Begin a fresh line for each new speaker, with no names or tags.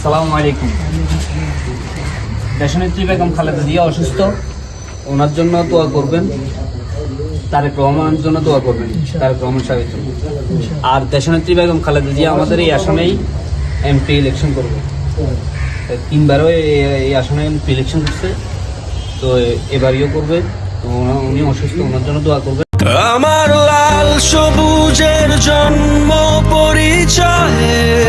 আসসালামু আলাইকুম। দেশনেত্রী বেগম খালেদা জিয়া অসুস্থ। ওনার জন্য দোয়া করবেন। তারেক রহমানের জন্য দোয়া করবেন। তারেক রহমান সাহেবের জন্য। আর দেশনেত্রী বেগম খালেদা জিয়া আমাদের এই আসনেই এমপি ইলেকশন করবে। তিনবারও এই- এই আসনে এমপি ইলেকশন করছে। তো এবারেও করবে। তো উনি অসুস্থ, ওনার জন্য দোয়া করবেন।
আমার লাল সবুজের জন্ম পরিচয়ে